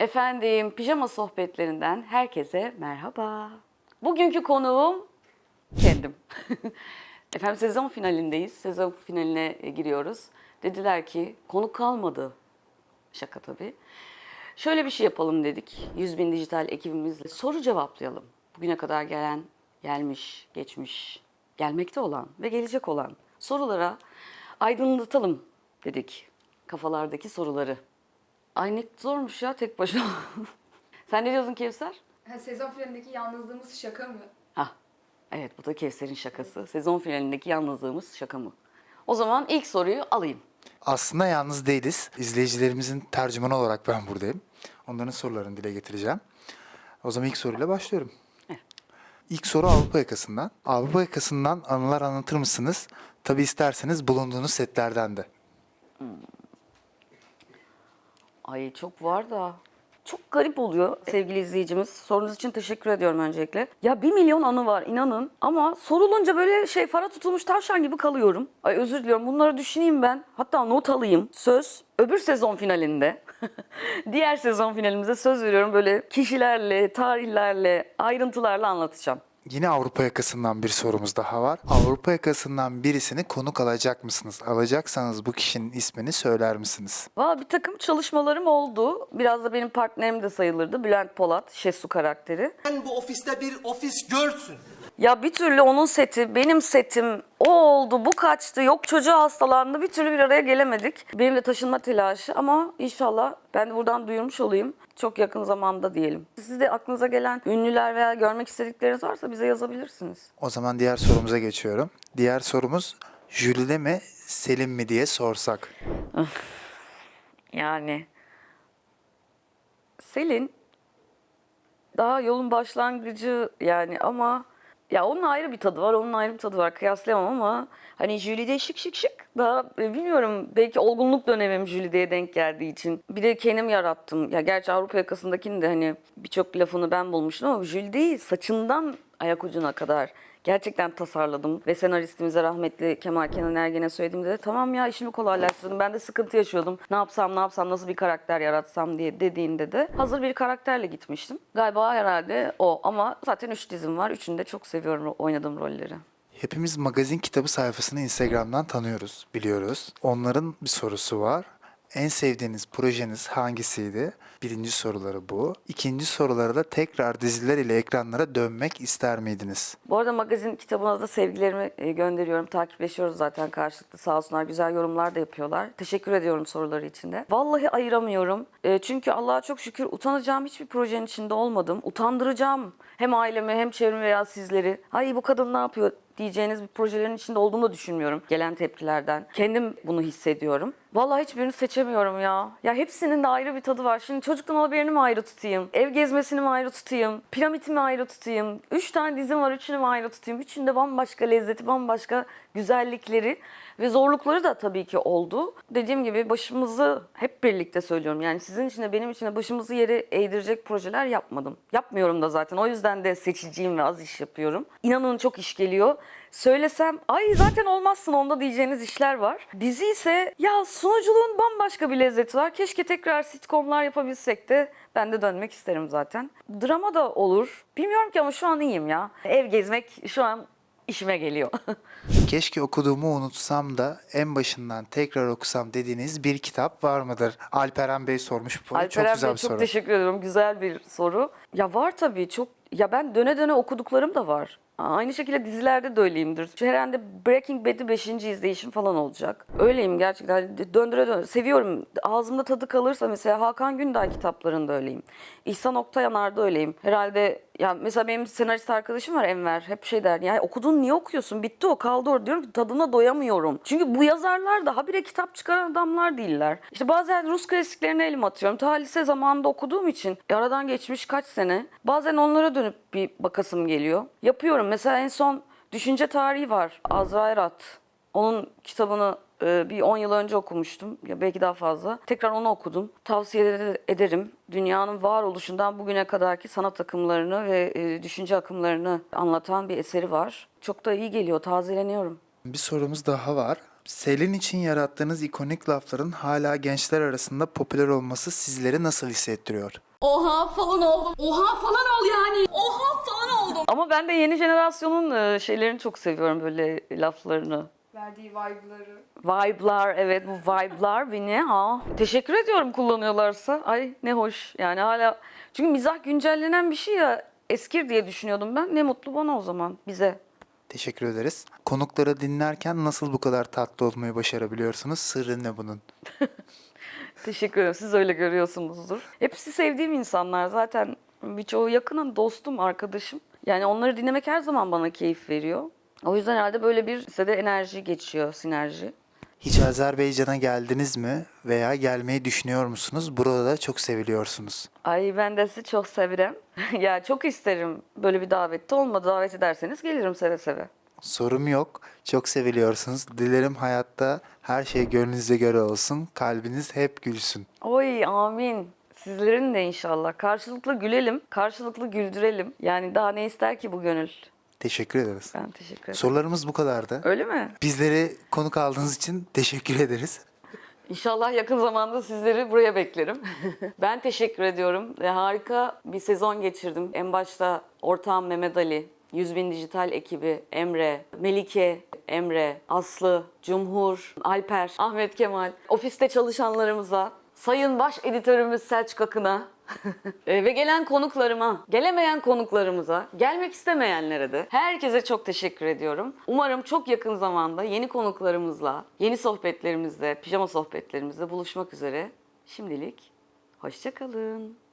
Efendim pijama sohbetlerinden herkese merhaba. Bugünkü konuğum kendim. Efendim sezon finalindeyiz. Sezon finaline e, giriyoruz. Dediler ki konuk kalmadı. Şaka tabii. Şöyle bir şey yapalım dedik. 100 bin dijital ekibimizle soru cevaplayalım. Bugüne kadar gelen, gelmiş, geçmiş, gelmekte olan ve gelecek olan sorulara aydınlatalım dedik. Kafalardaki soruları. Ay ne zormuş ya tek başına. Sen ne diyorsun Kevser? Ha, sezon finalindeki yalnızlığımız şaka mı? Ah, evet bu da Kevser'in şakası. Sezon finalindeki yalnızlığımız şaka mı? O zaman ilk soruyu alayım. Aslında yalnız değiliz. İzleyicilerimizin tercümanı olarak ben buradayım. Onların sorularını dile getireceğim. O zaman ilk soruyla başlıyorum. İlk soru Avrupa yakasından. Avrupa yakasından anılar anlatır mısınız? Tabi isterseniz bulunduğunuz setlerden de. Ay çok var da. Çok garip oluyor sevgili izleyicimiz. Sorunuz için teşekkür ediyorum öncelikle. Ya bir milyon anı var inanın ama sorulunca böyle şey fara tutulmuş tavşan gibi kalıyorum. Ay özür diliyorum bunları düşüneyim ben. Hatta not alayım. Söz öbür sezon finalinde. Diğer sezon finalimize söz veriyorum böyle kişilerle, tarihlerle, ayrıntılarla anlatacağım. Yine Avrupa yakasından bir sorumuz daha var. Avrupa yakasından birisini konuk alacak mısınız? Alacaksanız bu kişinin ismini söyler misiniz? Valla bir takım çalışmalarım oldu. Biraz da benim partnerim de sayılırdı. Bülent Polat, Şesu karakteri. Sen bu ofiste bir ofis görsün. Ya bir türlü onun seti, benim setim, o oldu, bu kaçtı, yok çocuğu hastalandı, bir türlü bir araya gelemedik. Benim de taşınma telaşı ama inşallah ben de buradan duyurmuş olayım. Çok yakın zamanda diyelim. Siz de aklınıza gelen ünlüler veya görmek istedikleriniz varsa bize yazabilirsiniz. O zaman diğer sorumuza geçiyorum. Diğer sorumuz Jülide mi Selim mi diye sorsak. Yani Selin daha yolun başlangıcı yani ama ya onun ayrı bir tadı var, onun ayrı bir tadı var. Kıyaslayamam ama hani Jülide şık şık şık daha e, bilmiyorum belki olgunluk dönemim Jülide'ye denk geldiği için. Bir de kendim yarattım. Ya gerçi Avrupa yakasındakini de hani birçok lafını ben bulmuştum ama Jülide'yi saçından ayak ucuna kadar gerçekten tasarladım ve senaristimize rahmetli Kemal Kenan Ergen'e söylediğimde de tamam ya işimi kolaylaştırdım. Ben de sıkıntı yaşıyordum. Ne yapsam ne yapsam nasıl bir karakter yaratsam diye dediğinde de hazır bir karakterle gitmiştim. Galiba herhalde o ama zaten üç dizim var. Üçünü de çok seviyorum oynadığım rolleri. Hepimiz magazin kitabı sayfasını Instagram'dan tanıyoruz, biliyoruz. Onların bir sorusu var. En sevdiğiniz projeniz hangisiydi? Birinci soruları bu. İkinci soruları da tekrar diziler ile ekranlara dönmek ister miydiniz? Bu arada magazin kitabına da sevgilerimi e, gönderiyorum. Takipleşiyoruz zaten karşılıklı sağ olsunlar. Güzel yorumlar da yapıyorlar. Teşekkür ediyorum soruları için de. Vallahi ayıramıyorum. E, Çünkü Allah'a çok şükür utanacağım hiçbir projenin içinde olmadım. Utandıracağım hem ailemi hem çevremi veya sizleri. Ay bu kadın ne yapıyor diyeceğiniz bir projelerin içinde olduğumu da düşünmüyorum gelen tepkilerden. Kendim bunu hissediyorum. Vallahi hiçbirini seçemiyorum ya. Ya hepsinin de ayrı bir tadı var. Şimdi çocuktan haberini mi ayrı tutayım? Ev gezmesini mi ayrı tutayım? Piramitimi ayrı tutayım? Üç tane dizim var, üçünü mü ayrı tutayım? Üçünde bambaşka lezzeti, bambaşka güzellikleri ve zorlukları da tabii ki oldu. Dediğim gibi başımızı hep birlikte söylüyorum. Yani sizin için de benim için de başımızı yere eğdirecek projeler yapmadım. Yapmıyorum da zaten. O yüzden de seçiciyim ve az iş yapıyorum. İnanın çok iş geliyor. Söylesem ay zaten olmazsın onda diyeceğiniz işler var. Dizi ise ya sunuculuğun bambaşka bir lezzeti var. Keşke tekrar sitcomlar yapabilsek de ben de dönmek isterim zaten. Drama da olur. Bilmiyorum ki ama şu an iyiyim ya. Ev gezmek şu an işime geliyor. Keşke okuduğumu unutsam da en başından tekrar okusam dediğiniz bir kitap var mıdır? Alperen Bey sormuş bu. Alperen çok güzel Bey bir çok soru. teşekkür ediyorum. Güzel bir soru. Ya var tabii çok. Ya ben döne döne okuduklarım da var. Aynı şekilde dizilerde de öyleyimdir. Herhalde Breaking Bad'i 5. izleyişim falan olacak. Öyleyim gerçekten. Döndüre döndüre. Seviyorum. Ağzımda tadı kalırsa mesela Hakan Günday kitaplarında öyleyim. İhsan Oktayanar'da öyleyim. Herhalde ya mesela benim senarist arkadaşım var Enver. Hep şey der. Ya okudun niye okuyorsun? Bitti o kaldı orada. Diyorum ki tadına doyamıyorum. Çünkü bu yazarlar da habire kitap çıkaran adamlar değiller. İşte bazen Rus klasiklerine elim atıyorum. Ta lise zamanında okuduğum için e, aradan geçmiş kaç sene. Bazen onlara dönüp bir bakasım geliyor. Yapıyorum. Mesela en son Düşünce Tarihi var. Azra Erat. Onun kitabını e, bir 10 yıl önce okumuştum. Ya belki daha fazla. Tekrar onu okudum. Tavsiye ede- ederim. Dünyanın varoluşundan bugüne kadarki sanat akımlarını ve e, düşünce akımlarını anlatan bir eseri var. Çok da iyi geliyor. Tazeleniyorum. Bir sorumuz daha var. Selin için yarattığınız ikonik lafların hala gençler arasında popüler olması sizleri nasıl hissettiriyor? Oha falan oldum. Oha falan ol yani. Oha falan oldum. Ama ben de yeni jenerasyonun e, şeylerini çok seviyorum böyle laflarını. Verdiği vibe'ları. Vibe'lar evet bu vibe'lar beni ha. Teşekkür ediyorum kullanıyorlarsa. Ay ne hoş yani hala. Çünkü mizah güncellenen bir şey ya eskir diye düşünüyordum ben. Ne mutlu bana o zaman bize. Teşekkür ederiz. Konukları dinlerken nasıl bu kadar tatlı olmayı başarabiliyorsunuz? Sırrı ne bunun? Teşekkür ederim. Siz öyle görüyorsunuzdur. Hepsi sevdiğim insanlar zaten. Birçoğu yakın dostum, arkadaşım. Yani onları dinlemek her zaman bana keyif veriyor. O yüzden herhalde böyle bir size de enerji geçiyor, sinerji. Hiç Azerbaycan'a geldiniz mi veya gelmeyi düşünüyor musunuz? Burada da çok seviliyorsunuz. Ay ben de sizi çok severim. ya çok isterim böyle bir davette olmadı. Davet ederseniz gelirim seve seve. Sorum yok. Çok seviliyorsunuz. Dilerim hayatta her şey gönlünüze göre olsun. Kalbiniz hep gülsün. Oy amin. Sizlerin de inşallah. Karşılıklı gülelim, karşılıklı güldürelim. Yani daha ne ister ki bu gönül? Teşekkür ederiz. Ben teşekkür ederim. Sorularımız bu kadardı. Öyle mi? Bizleri konuk aldığınız için teşekkür ederiz. İnşallah yakın zamanda sizleri buraya beklerim. ben teşekkür ediyorum. Harika bir sezon geçirdim. En başta ortağım Mehmet Ali, 100 bin dijital ekibi, Emre, Melike, Emre, Aslı, Cumhur, Alper, Ahmet Kemal, ofiste çalışanlarımıza, sayın baş editörümüz Selçuk Akın'a, e, ve gelen konuklarıma, gelemeyen konuklarımıza, gelmek istemeyenlere de herkese çok teşekkür ediyorum. Umarım çok yakın zamanda yeni konuklarımızla, yeni sohbetlerimizde, pijama sohbetlerimizde buluşmak üzere. Şimdilik hoşçakalın.